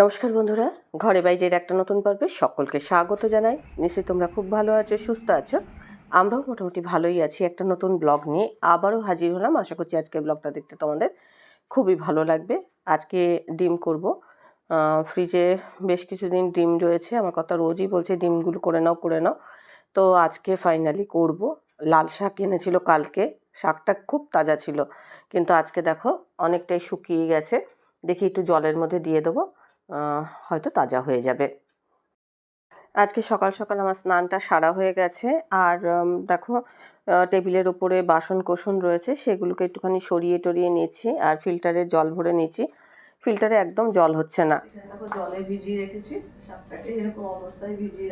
নমস্কার বন্ধুরা, ঘরে বাইরের একটা নতুন পর্বে সকলকে স্বাগত জানাই। নিশ্চয়ই তোমরা খুব ভালো আছো, সুস্থ আছো? আমরাও মোটামুটি ভালোই আছি। একটা নতুন ব্লগ নিয়ে আবারও হাজির হলাম। আশা করছি আজকের ব্লগটা দেখতে তোমাদের খুবই ভালো লাগবে। আজকে ডিম করব। ফ্রিজে বেশ কিছুদিন ডিম রয়েছে। আমার কথা রোজই বলছে, ডিমগুলো করে নাও করে নাও। তো আজকে ফাইনালি করব। লাল শাক এনেছিল কালকে। শাকটা খুব তাজা ছিল। কিন্তু আজকে দেখো, অনেকটাই শুকিয়ে গেছে। দেখি একটু জলের মধ্যে দিয়ে দেবো। হয়তো তাজা হয়ে যাবে। আজকে সকাল সকাল আমার স্নানটা সারা হয়ে গেছে। আর দেখো টেবিলের ওপরে বাসন কোসন রয়েছে, সেগুলোকে একটুখানি সরিয়ে টরিয়ে নিয়েছি আর ফিল্টারে জল ভরে নিয়েছি ফিল্টারে একদম জল হচ্ছে না। জলে ভিজিয়ে রেখেছি এরকম অবস্থায় ভিজিয়ে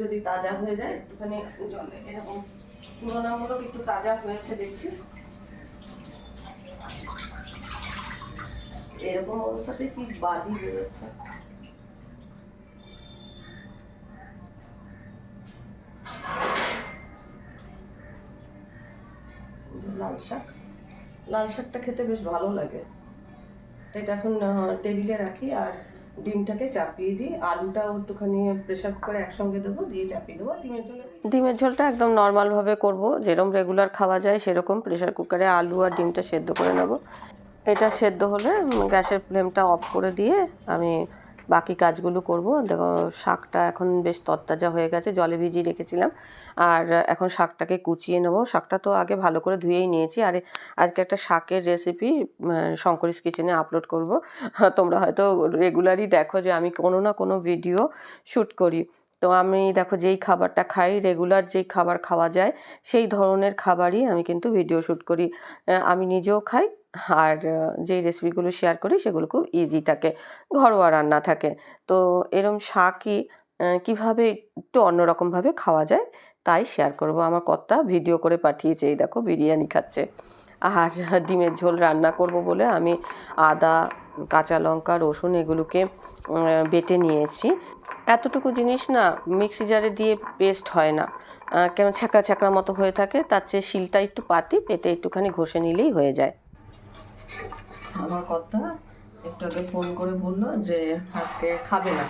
যদি তাজা হয়ে যায়, একটুখানি জলে, এরকম তুলনামূলক একটু তাজা হয়েছে দেখছি। এরকম অবস্থাতে কি বাদি বেরোচ্ছে? লাল শাক? লাল শাকটা খেতে বেশ ভালো লাগে। এটা এখন টেবিলে রাখি আর ডিমটাকে চাপিয়ে দিই। আলুটাও একটুখানি প্রেশার কুকারে একসঙ্গে দেবো, দিয়ে চাপিয়ে দেবো। ডিমের ঝোলে ডিমের ঝোলটা একদম নর্মালভাবে করব। যেরকম রেগুলার খাওয়া যায়, সেরকম প্রেশার কুকারে আলু আর ডিমটা সেদ্ধ করে নেব। এটা সেদ্ধ হলে গ্যাসের ফ্লেমটা অফ করে দিয়ে আমি বাকি কাজগুলো করব। দেখো, শাকটা এখন বেশ তরতাজা হয়ে গেছে, জলে ভিজিয়ে রেখেছিলাম। আর এখন শাকটাকে কুচিয়ে নেব। শাকটা তো আগে ভালো করে ধুয়েই নিয়েছি। আর, আজকে একটা শাকের রেসিপি শঙ্করিস কিচেনে আপলোড করব। তোমরা হয়তো রেগুলারই দেখো যে আমি কোনো না কোনো ভিডিও শ্যুট করি। তো আমি দেখো, যেই খাবারটা খাই রেগুলার যেই খাবার খাওয়া যায়, সেই ধরনের খাবারই আমি কিন্তু ভিডিও শ্যুট করি। আমি নিজেও খাই আর যেই রেসিপিগুলো শেয়ার করি সেগুলো খুব ইজি থাকে, ঘরোয়া রান্না থাকে। তো এরম শাকই কীভাবে একটু অন্যরকমভাবে খাওয়া যায় তাই শেয়ার করব। আমার কর্তা ভিডিও করে পাঠিয়েছে, এই দেখো বিরিয়ানি খাচ্ছে। আর, ডিমের ঝোল রান্না করব বলে আমি আদা, কাঁচা লঙ্কা, রসুন এগুলোকে বেটে নিয়েছি। এতটুকু জিনিস না মিক্সি জারে দিয়ে পেস্ট হয় না। কেমন ছ্যাঁকড়া ছ্যাঁকড়া মতো হয়ে থাকে, তার চেয়ে শিলটা একটু পাতি পেটে একটুখানি ঘষে নিলেই হয়ে যায়। আমার কথা একটু আগে ফোন করে বলল যে আজকে খাবে না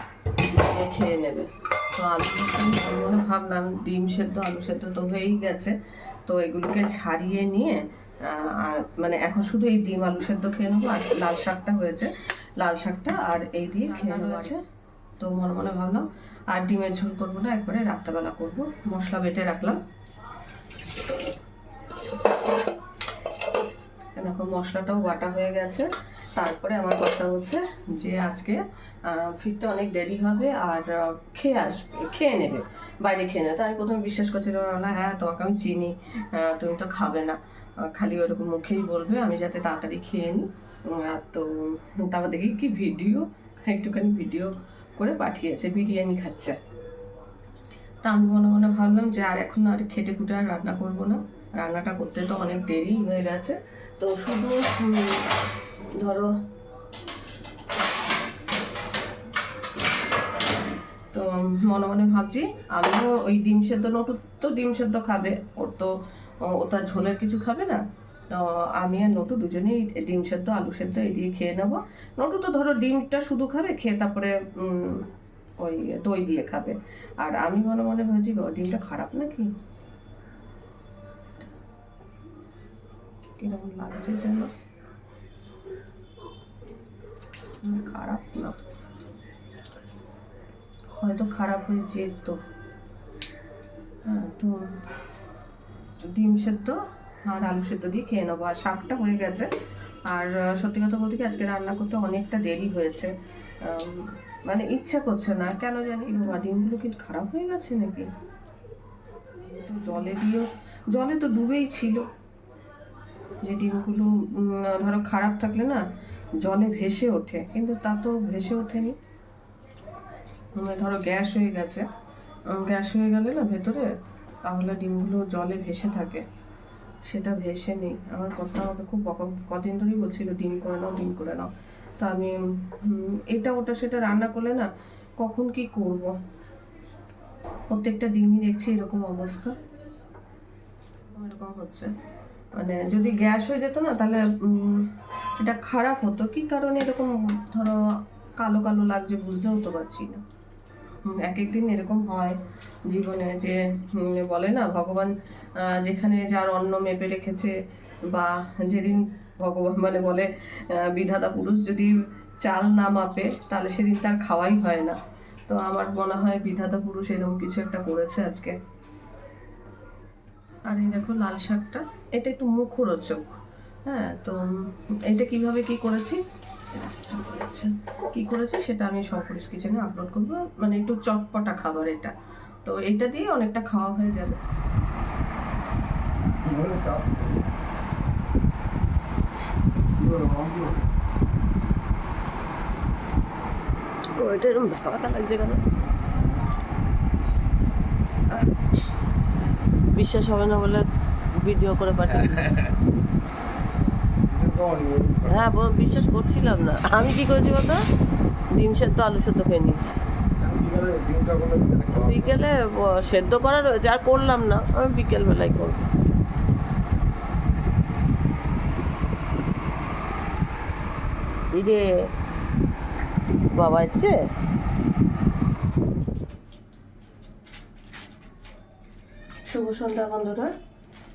এ খেয়ে নেবে। তো আমি মনে ভাবলাম ডিম সেদ্ধ আলু সেদ্ধ তো হয়েই গেছে। তো এগুলোকে ছাড়িয়ে নিয়ে মানে এখন শুধু এই ডিম আলু সেদ্ধ খেয়ে নেব আর লাল শাকটা হয়েছে। লাল শাকটা আর এই দিয়ে খেয়ে রয়েছে তো মনে মনে ভাবলাম আর ডিমের ঝোল করব না একবারে রাত্রেবেলা করব। মশলা বেটে রাখলাম। দেখো, মশলাটাও বাটা হয়ে গেছে। তারপরে আমার কথা হচ্ছে যে আজকে ফিরতে অনেক দেরি হবে আর খেয়ে আসবে খেয়ে নেবে, বাইরে খেয়ে নেবে। তো আমি প্রথমে বিশ্বাস করছিলাম, না হ্যাঁ তোমাকে আমি চিনি তুমি তো খাবে না। খালি ওরকম মুখেই বলবে, আমি যাতে তাড়াতাড়ি খেয়ে নিই। তো, তারপর দেখি কি ভিডিও, একটুখানি ভিডিও করে পাঠিয়েছে, বিরিয়ানি খাচ্ছে। তা আমি মনে মনে ভাবলাম যে আর এখন আর খেটে খুটে আর রান্না করব না। রান্নাটা করতে তো অনেক দেরি হয়ে গেছে। তো শুধু ধরো তো মনে মনে ভাবছি আমিও ওই ডিম সেদ্ধ নটু তো ডিম সেদ্ধ খাবে ওর তো ও- তার ঝোলের কিছু খাবে না। তো আমি আর নটু দুজনেই ডিম সেদ্ধ আলু সেদ্ধ এই দিয়ে খেয়ে নেব। নটু তো ধরো ডিমটা শুধু খাবে খেয়ে তারপরে ওই দই দিয়ে খাবে। আর আমি মনে মনে ভাবছি "বাবা, ডিমটা খারাপ নাকি? কীরকম লাগছে যেন? খারাপ না। হয়তো খারাপ হয়ে যেত। হ্যাঁ তো ডিম সেদ্ধ আর আলু সেদ্ধ দিয়ে খেয়ে নেব। আর শাকটা হয়ে গেছে। আর সত্যি কথা বলতে কি, আজকে রান্না করতে অনেকটা দেরি হয়েছে। মানে ইচ্ছা করছে না। কেন জানি? বাবা ডিমগুলো কি খারাপ হয়ে গেছে নাকি? জলে দিয়েও, জলে তো ডুবেই ছিল। যে ডিমগুলো ধরো খারাপ থাকলে না জলে ভেসে ওঠে, কিন্তু তা তো ভেসে ওঠেনি। মানে ধরো গ্যাস হয়ে গেছে। গ্যাস হয়ে গেলে না ভেতরে, তাহলে ডিমগুলো জলে ভেসে থাকে। সেটা ভেসে নেই। আমার কথা আমাকে খুব কদিন ধরেই বলছিল, ডিম করে নাও, ডিম করে নাও। তা আমি এটা ওটা সেটা রান্না করলে না কখন কি করব? প্রত্যেকটা ডিমই দেখছি এরকম অবস্থা। এরকম হচ্ছে। মানে যদি গ্যাস হয়ে যেত না, তাহলে এটা খারাপ হতো। কি কারণে এরকম, ধরো, কালো কালো লাগছে বুঝতেও তো পারছি না। এক এক দিন এরকম হয় জীবনে যে বলে না, ভগবান যেখানে যার অন্ন মেপে রেখেছে বা যেদিন ভগবান মানে বলে বিধাতা পুরুষ যদি চাল না মাপে, তাহলে সেদিন তার খাওয়াই হয় না। তো আমার মনে হয় বিধাতা পুরুষ এরকম কিছু একটা করেছে আজকে। আর এই দেখো লাল শাকটা এটা একটু মুখরোচক। হ্যাঁ তো এটা কীভাবে কি করেছি? আচ্ছা, কি করেছি সেটা আমি শঙ্করিস কিচেনে আপলোড করব। মানে একটু চটপটা খাবার এটা। তো এটা দিয়ে অনেকটা খাওয়া হয়ে যাবে। ওইটা এরকম ব্যথা লাগছে কেন? বিশ্বাস হবে না বলে ভিডিও করে পাঠিয়ে। হ্যাঁ বল- বিশ্বাস করছিলাম না। আমি কি করেছি বলতো? ডিম সেদ্ধ, আলু সেদ্ধ খেয়ে নিয়েছি। বিকেলে সেদ্ধ করা রয়েছে, আর করলাম না। আমি বিকেল বেলায় করব। এই রে বাবা এসছে? শুভ সন্ধ্যা বন্ধুরা।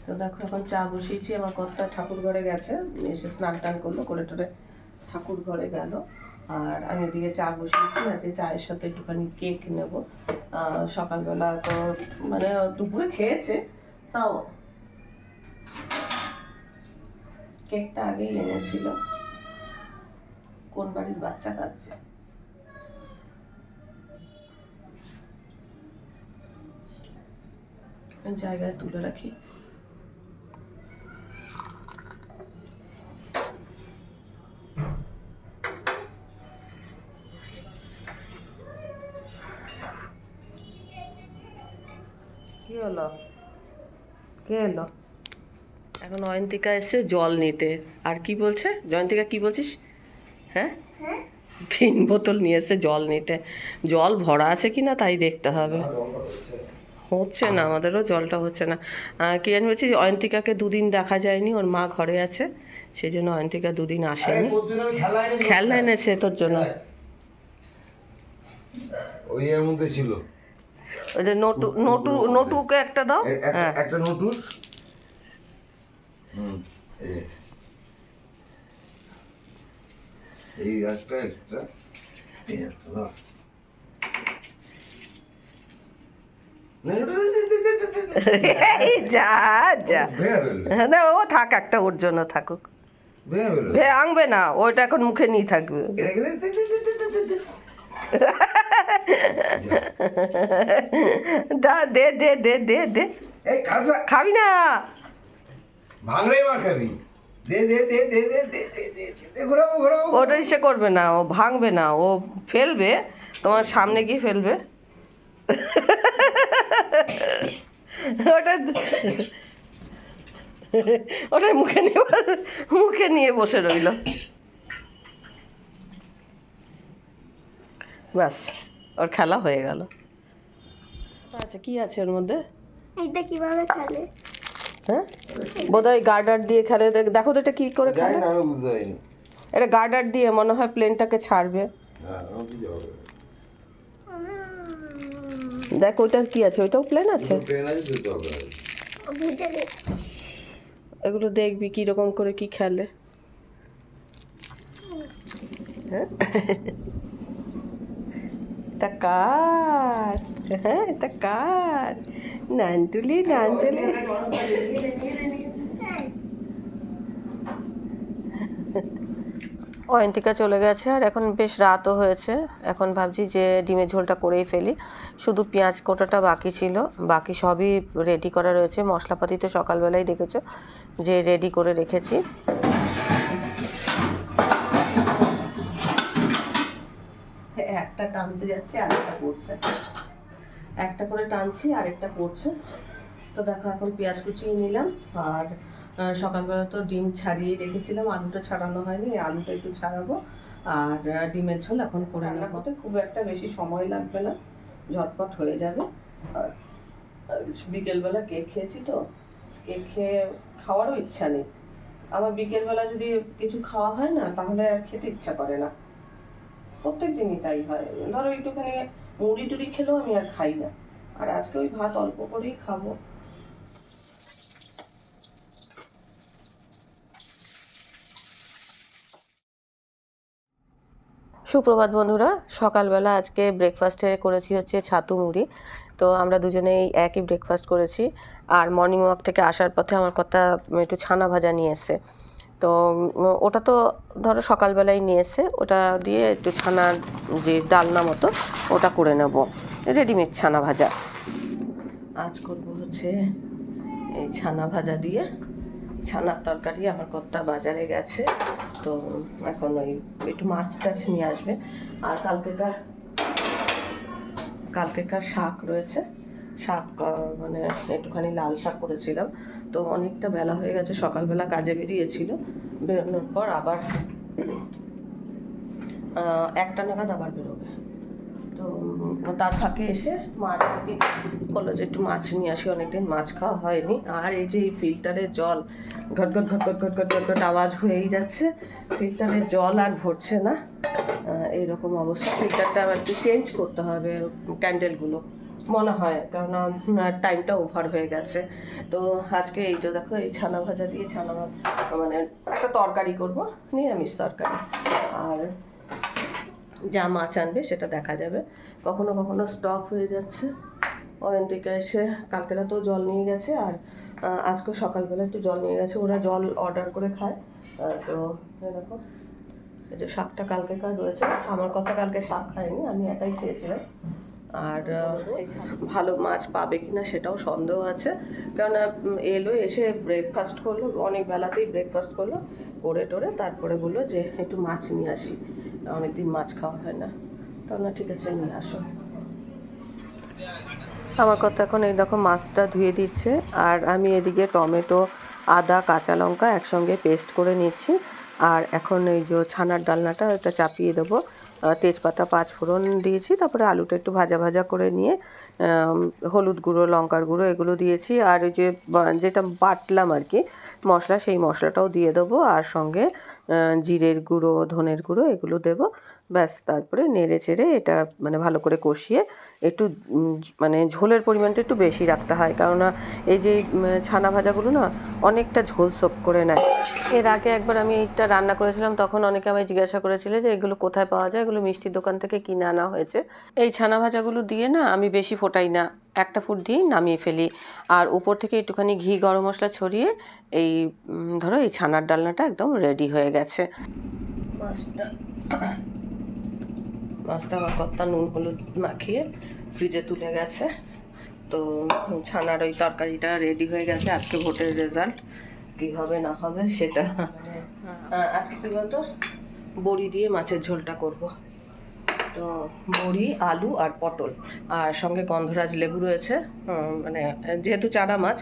তো দেখো, এখন চা বসিয়েছি, আমার কর্তা ঠাকুর ঘরে গেছে। এসে স্নান টান করল করে টোরে ঠাকুর ঘরে গেল। আর আমি এদিকে চা বসিয়েছি, আজকে চায়ের সাথে একটুখানি কেক নেব। সকালবেলা তো মানে দুপুরে খেয়েছে, তাও কেকটা আগেই এনেছিল। কোন বাড়ির বাচ্চা খাচ্ছে? জায়গায় তুলে রাখি। কি হলো? কে এলো? এখন অয়ন্তিকা এসছে জল নিতে। আর কি বলছে? জয়ন্তিকা কি বলছিস? হ্যাঁ? তিন বোতল নিয়ে এসছে জল নিতে। জল ভরা আছে কি না তাই দেখতে হবে। হচ্ছে না আমাদেরও জলটা হচ্ছে না। কি জানি বলছি অয়ন্তিকাকে দুদিন দেখা যায়নি ওর মা ঘরে আছে সেই জন্য অয়ন্তিকা দুদিন আসেনি। খেলনা এনেছে তোর জন্য। ওই এর মধ্যে ছিল। ওই যে নটু নটু নটুকে একটা দাও। একটা- হ্যাঁ। নোটুর। হুম এই একটা একটা এই একটা দাও। যা যা না ও থাক একটা ওর জন্য থাকুক ভে আঙবে না ওটা এখন মুখে নিয়ে থাকবে দা দে দে দে দে দে খাবি না ওটা ইসে করবে না ও ভাঙবে না ও ফেলবে তোমার সামনে গিয়ে ফেলবে ওটা ওটা মুখে নিয়ে মুখে নিয়ে বসে রইল। ব্যাস ওর খেলা হয়ে গেল। আচ্ছা কি আছে ওর মধ্যে? এটা কীভাবে খেলে? হ্যাঁ? বোধহয় গার্ডার দিয়ে খেলে। দেখো তো এটা কি করে খেলে। এটা গার্ডার দিয়ে মনে হয় প্লেনটাকে ছাড়বে হ্যাঁ আমি বুঝতে পারব দেখ ওইটার কি আছে? ওইটাও প্লেন আছে? এগুলো দেখবি কীরকম করে কি খেলে। হ্যাঁ? এটা কার? হ্যাঁ এটা কার? নানতুলি নানতুলি। অয়ন্তিকা চলে গেছে, আর এখন বেশ রাতও হয়েছে। এখন ভাবছি যে ডিমের ঝোলটা করেই ফেলি। শুধু পেঁয়াজ কোটাটা বাকি ছিল। বাকি সবই রেডি করা রয়েছে। মশলাপাতি তো সকালবেলায় দেখেছ যে রেডি করে রেখেছি। একটা টানতে যাচ্ছে, আর একটা পড়ছে। একটা করে টানছি, আর একটা পড়ছে। তো দেখো, এখন পেঁয়াজ কুচিয়ে নিলাম, আর সকালবেলা তো ডিম ছাড়িয়ে রেখেছিলাম আলুটা ছাড়ানো হয়নি আলুটা একটু ছাড়াবো। আর ডিমের ঝোল এখন করে রান্না করতে খুব একটা বেশি সময় লাগবে না ঝটপট হয়ে যাবে। আর বিকেলবেলা কেক খেয়েছি তো কেক খেয়ে খাওয়ারও ইচ্ছা নেই। আমার বিকেলবেলা যদি কিছু খাওয়া হয় না তাহলে আর খেতে ইচ্ছা করে না। প্রত্যেক দিনই তাই হয়। ধরো একটুখানি মুড়ি টুড়ি খেলেও আমি আর খাই না। আর আজকে ওই ভাত অল্প করেই খাব। সুপ্রভাত বন্ধুরা, সকালবেলা আজকে ব্রেকফাস্টে করেছি হচ্ছে ছাতু মুড়ি। তো আমরা দুজনেই একই ব্রেকফাস্ট করেছি। আর মর্নিং ওয়াক থেকে আসার পথে আমার কথা একটু ছানা ভাজা নিয়ে এসে তো ওটা তো ধরো সকালবেলায় নিয়ে এসে ওটা দিয়ে একটু ছানার যে ডালনা মতো, ওটা করে নেব। রেডিমেড ছানা ভাজা। আজ করব হচ্ছে এই ছানা ভাজা দিয়ে ছানার তরকারি আমার কর্তা বাজারে গেছে, তো এখন ওই একটু মাছ টাছ নিয়ে আসবে। আর কালকেকার কালকেকার শাক রয়েছে। শাক মানে একটুখানি লাল শাক করেছিলাম। তো অনেকটা বেলা হয়ে গেছে, সকালবেলা কাজে বেরিয়েছিল। বেরোনোর পর আবার একটা নাগাদ আবার বেরোবে। তো তার ফাঁকে এসে মাছ বলল যে, একটু মাছ নিয়ে আসি। অনেকদিন মাছ খাওয়া হয়নি। আর এই যে এই ফিল্টারের জল, ঘট ঘট ঘট ঘট ঘট ঘট ঘট ঘট আওয়াজ হয়েই যাচ্ছে। ফিল্টারের জল আর ভরছে না। এইরকম অবস্থা। ফিল্টারটা আবার একটু চেঞ্জ করতে হবে ক্যান্ডেলগুলো। মনে হয়, কারণ টাইমটা ওভার হয়ে গেছে। তো আজকে এই তো দেখো, এই ছানা ভাজা দিয়ে ছানা মানে একটা তরকারি করব, নিরামিষ তরকারি। আর যা মাছ আনবে সেটা দেখা যাবে। কখনো কখনো স্টক হয়ে যাচ্ছে। অয়ন্তিকা এসে কালকে রাতেও জল নিয়ে গেছে আর আজকে সকালবেলা একটু জল নিয়ে গেছে। ওরা জল অর্ডার করে খায়। তো এরকম এই যে শাকটা কালকেকার রয়েছে? আমার কথা কালকে শাক খাইনি আমি একাই খেয়েছিলাম। আর ভালো মাছ পাবে কি না সেটাও সন্দেহ আছে। কেননা এলো, এসে ব্রেকফাস্ট করল, অনেক বেলাতেই ব্রেকফাস্ট করল। করে টোরে তারপরে বলল যে, একটু মাছ নিয়ে আসি। অনেকদিন মাছ খাওয়া হয় না। তো না, ঠিক আছে, নিয়ে আসো। আমার কথা এখন এই দেখো মাছটা ধুয়ে দিচ্ছে, আর আমি এদিকে টমেটো, আদা, কাঁচা লঙ্কা একসঙ্গে পেস্ট করে নিচ্ছি। আর এখন এই যে ছানার ডালনাটা, এটা চাপিয়ে দেবো। তেজপাতা, পাঁচ ফোড়ন দিয়েছি, তারপরে আলুটা একটু ভাজা ভাজা করে নিয়ে হলুদ গুঁড়ো, লঙ্কার গুঁড়ো এগুলো দিয়েছি। আর ওই যে যেটা বাটলাম আর কি, মশলা, সেই মশলাটাও দিয়ে দেবো। আর সঙ্গে জিরের গুঁড়ো, ধনের গুঁড়ো এগুলো দেবো। ব্যাস, তারপরে নেড়ে চেড়ে এটা মানে ভালো করে কষিয়ে একটু মানে ঝোলের পরিমাণটা একটু বেশি রাখতে হয়। কেননা এই যে ছানা ভাজাগুলো না অনেকটা ঝোল সোপ করে নেয়। এর আগে একবার আমি এইটা রান্না করেছিলাম, তখন অনেকে আমায় জিজ্ঞাসা করেছিল যে এগুলো কোথায় পাওয়া যায়? এগুলো মিষ্টির দোকান থেকে কিনে আনা হয়েছে। এই ছানা ভাজাগুলো দিয়ে না আমি বেশি ফোটাই না। একটা ফুট দিয়েই নামিয়ে ফেলি। আর উপর থেকে একটুখানি ঘি, গরম মশলা ছড়িয়ে এই ধরো এই ছানার ডালনাটা একদম রেডি হয়ে গেছে। মাছটা মাছটা আমার কর্তা নুন হলুদ মাখিয়ে ফ্রিজে তুলে গেছে। তো ছানার ওই তরকারিটা রেডি হয়ে গেছে। আজকে ভোটের রেজাল্ট কি হবে না হবে সেটা আজকে কি বলতো? বড়ি দিয়ে মাছের ঝোলটা করব। তো বড়ি আলু আর পটল। আর সঙ্গে গন্ধরাজ লেবু রয়েছে। মানে যেহেতু চারা মাছ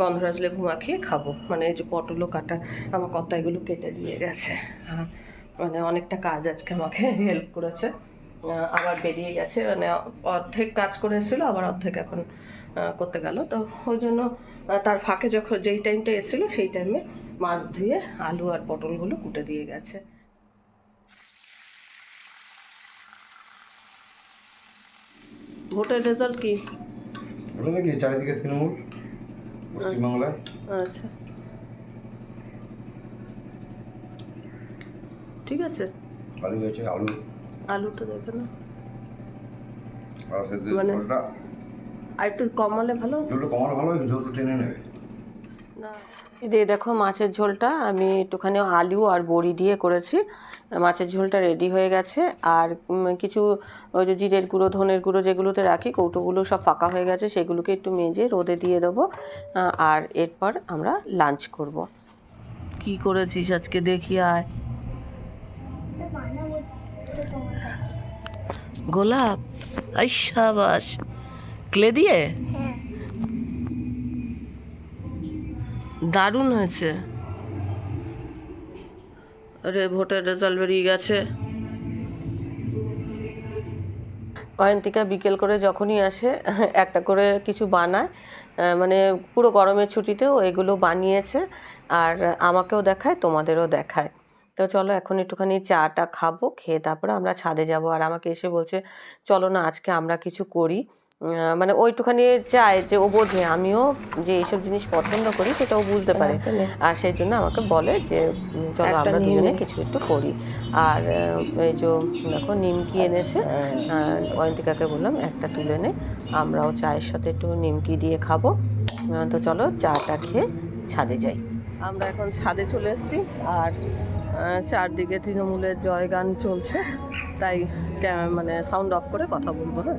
গন্ধরাজ লেবু মাখিয়ে খাব। মানে এই যে পটলও কাটা আমার কর্তা এগুলো কেটে দিয়ে গেছে। হ্যাঁ, মানে অনেকটা কাজ আজকে আমাকে হেল্প করেছে। আবার বেরিয়ে গেছে। মানে অর্ধেক কাজ করে এসেছিল আবার অর্ধেক এখন করতে গেল। তো ওই জন্য তার ফাঁকে যখন যেই টাইমটা এসেছিল সেই টাইমে মাছ ধুয়ে আলু আর পটলগুলো কুটে দিয়ে গেছে। ভোটের রেজাল্ট কি? ওটা কি চারিদিকে তৃণমূল পশ্চিমবাংলায় আচ্ছা। ঠিক আছে। আলু হয়েছে আলু। আলুটা দেখে না আর সেটা মানে- আর একটু কমালে ভালো একটু কমালে ভালো ঝোলটা টেনে নেবে। দিয়ে দেখো মাছের ঝোলটা, আমি একটুখানি আলু আর বড়ি দিয়ে করেছি। মাছের ঝোলটা রেডি হয়ে গেছে। আর কিছু ওই যে জিরের গুঁড়ো, ধনের গুঁড়ো যেগুলোতে রাখি, কৌটোগুলো সব ফাঁকা হয়ে গেছে, সেগুলোকে একটু মেজে রোদে দিয়ে দেবো। আর এরপর আমরা লাঞ্চ করব। কি করেছিস আজকে দেখি আয়। গোলাপ আই সাবাস। ক্লে দিয়ে? হ্যাঁ। দারুণ হয়েছে। আরে, ভোটের রেজাল্ট বেরিয়ে গেছে। অয়ন্তিকা বিকেল করে যখনই আসে, একটা করে কিছু বানায় মানে পুরো গরমের ছুটিতেও এগুলো বানিয়েছে আর আমাকেও দেখায়, তোমাদেরও দেখায়। তো চলো, এখন একটুখানি চাটা খাব, খেয়ে তারপরে আমরা ছাদে যাব। আর আমাকে এসে বলছে, চলো না, আজকে আমরা কিছু করি। মানে ওইটুখানি চায় যে ও বোঝে আমিও যে এইসব জিনিস পছন্দ করি সেটা ও বুঝতে পারে। আর সেই জন্য আমাকে বলে যে চলো আমরা দুজনে কিছু একটু করি। আর এই যে দেখো নিমকি এনেছে। হ্যাঁ। অয়ন্তিকাকে বললাম একটা তুলে নে আমরাও চায়ের সাথে একটু নিমকি দিয়ে খাব। তো চলো চাটা খেয়ে ছাদে যাই। আমরা এখন ছাদে চলে এসেছি। আর চারদিকে তৃণমূলের জয়গান চলছে। তাই মানে সাউন্ড অফ করে কথা বলব না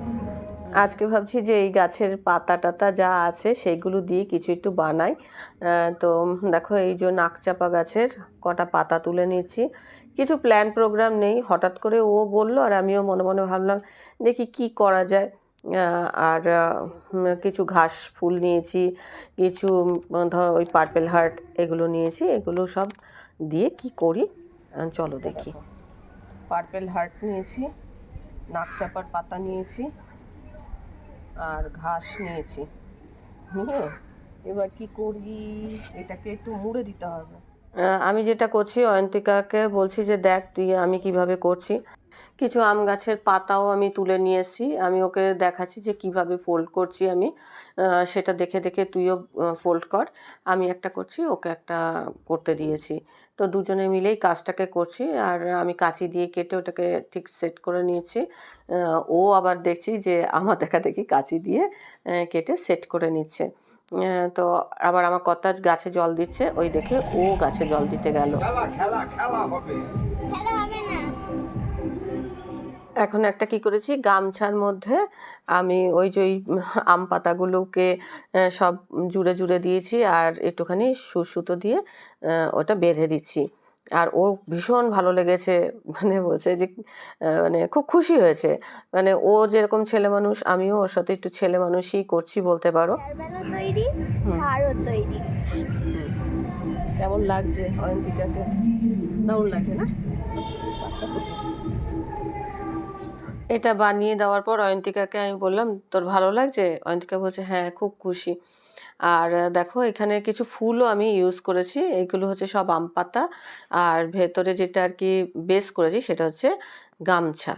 আজকে ভাবছি যে এই গাছের পাতা টাতা যা আছে সেইগুলো দিয়ে কিছু একটু বানাই। তো দেখো এই যে নাকচাপা গাছের কটা পাতা তুলে নিয়েছি কিছু প্ল্যান প্রোগ্রাম নেই। হঠাৎ করে ও বলল আর আমিও মনে মনে ভাবলাম, দেখি কি করা যায়। আর কিছু ঘাস ফুল নিয়েছি, কিছু ধর ওই পার্পেল হার্ট এগুলো নিয়েছি। এগুলো সব দিয়ে কি করি? চলো দেখি। পার্পেল হার্ট নিয়েছি, নাকচাপার পাতা নিয়েছি। আর ঘাস নিয়েছি। নিয়ে এবার কি করি? এটাকে একটু মুড়ে দিতে হবে। আমি যেটা করছি অয়ন্তিকাকে বলছি যে দেখ তুই আমি কীভাবে করছি। কিছু আম গাছের পাতাও আমি তুলে নিয়ে এসেছি। আমি ওকে দেখাচ্ছি যে কীভাবে ফোল্ড করছি আমি। সেটা দেখে দেখে তুইও ফোল্ড কর। আমি একটা করছি ওকে একটা করতে দিয়েছি। তো দুজনে মিলেই কাজটাকে করছি আর আমি কাঁচি দিয়ে কেটে ওটাকে ঠিক সেট করে নিয়েছি। ও আবার দেখছি যে আমার দেখা দেখি কাঁচি দিয়ে কেটে সেট করে নিচ্ছে। তো আবার আমার কর্তাজ গাছে জল দিচ্ছে। ওই দেখে ও গাছে জল দিতে গেল। খেলা খেলা খেলা হবে। এখন একটা কি করেছি গামছার মধ্যে আমি ওই যে ওই আম পাতাগুলোকে সব জুড়ে জুড়ে দিয়েছি আর একটুখানি সু- সুতো দিয়ে ওটা বেঁধে দিচ্ছি। আর ওর ভীষণ ভালো লেগেছে মানে বলছে যে মানে খুব খুশি হয়েছে। মানে ও যেরকম ছেলে মানুষ আমিও ওর সাথে একটু ছেলে মানুষই করছি বলতে পারো। কেমন লাগছে অয়ন্তিকাকে? দারুণ লাগছে না? এটা বানিয়ে দেওয়ার পর অয়ন্তিকাকে আমি বললাম, তোর ভালো লাগছে? অয়ন্তিকা বলছে হ্যাঁ খুব খুশি। আর দেখো, এখানে কিছু ফুলও আমি ইউজ করেছি। এগুলো হচ্ছে সব আম পাতা। আর ভেতরে যেটা আর কি বেস করেছি সেটা হচ্ছে গামছা।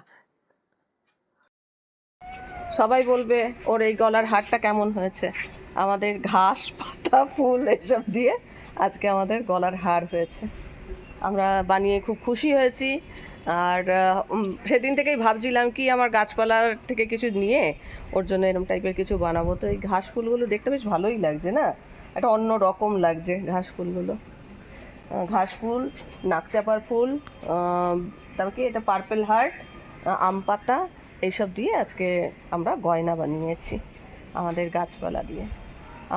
সবাই বলবে, ওর এই গলার হারটা কেমন হয়েছে? আমাদের ঘাস, পাতা, ফুল এসব দিয়ে আজকে আমাদের গলার হার হয়েছে। আমরা বানিয়ে খুব খুশি হয়েছি। আর সেদিন থেকেই ভাবছিলাম কি আমার গাছপালার থেকে কিছু নিয়ে ওর জন্য এরকম টাইপের কিছু বানাবো। তো এই ঘাস ফুলগুলো দেখতে বেশ ভালোই লাগছে না? একটা অন্য রকম লাগছে ঘাস ফুলগুলো। ঘাস ফুল, নাকচাপার ফুল তারপর কি এটা পার্পেল হার্ট আম পাতা, এইসব দিয়ে আজকে আমরা গয়না বানিয়েছি আমাদের গাছপালা দিয়ে।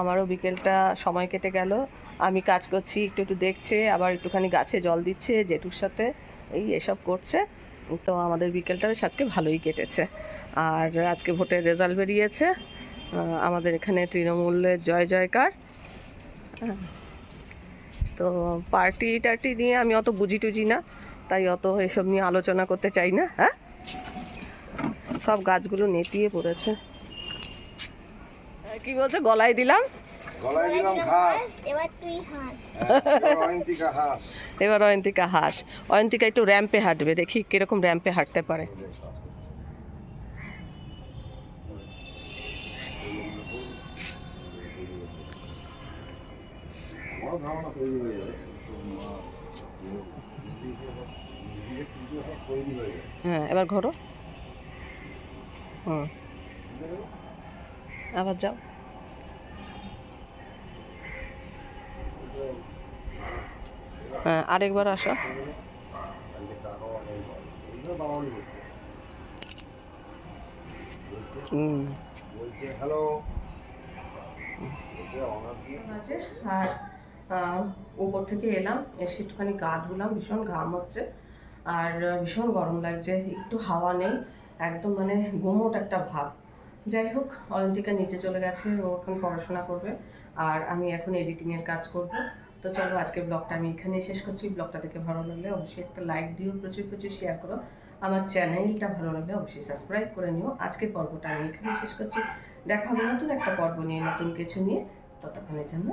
আমারও বিকেলটা সময় কেটে গেল। আমি কাজ করছি, একটু একটু দেখছে, আবার একটুখানি গাছে জল দিচ্ছে জেঠুর সাথে। এই এসব করছে। তো আমাদের বিকেলটা বেশ আজকে ভালোই কেটেছে। আর আজকে ভোটের রেজাল্ট বেরিয়েছে। আমাদের এখানে তৃণমূলের জয় জয়কার। তো পার্টি টার্টি নিয়ে আমি অত বুঝি টুঝি না, তাই অত এসব নিয়ে আলোচনা করতে চাই না হ্যাঁ? সব গাছগুলো নেতিয়ে পড়েছে। কি বলছে? গলায় দিলাম। গলায় দিলাম ঘাস। এবার তুই হাস। অয়ন্তিকা হাস। এবার অয়ন্তিকা হাস। অয়ন্তিকা একটু র্যাম্পে হাঁটবে দেখি কীরকম র্যাম্পে হাঁটতে পারে। হ্যাঁ এবার ঘোরো। হুম। আবার যাও। হ্যাঁ আরেকবার আসো। আর উপর থেকে এলাম এসে একটুখানি গা ধুলাম, ভীষণ ঘাম হচ্ছে। আর, ভীষণ গরম লাগছে, একটু হাওয়া নেই, একদম মানে গুমোট একটা ভাব। যাই হোক অলিম্পিকা নিচে চলে গেছে, ও এখন পড়াশোনা করবে, আর আমি এখন এডিটিংয়ের কাজ করব। তো চলো আজকে ব্লগটা আমি এখানেই শেষ করছি। ব্লগটা দেখে ভালো লাগলে অবশ্যই একটা লাইক দিও, প্রচুর প্রচুর শেয়ার করো। আমার চ্যানেলটা ভালো লাগলে অবশ্যই সাবস্ক্রাইব করে নিও। আজকের পর্বটা আমি এখানে শেষ করছি। দেখা হবে নতুন একটা পর্ব নিয়ে, নতুন কিছু নিয়ে। ততক্ষণের জন্য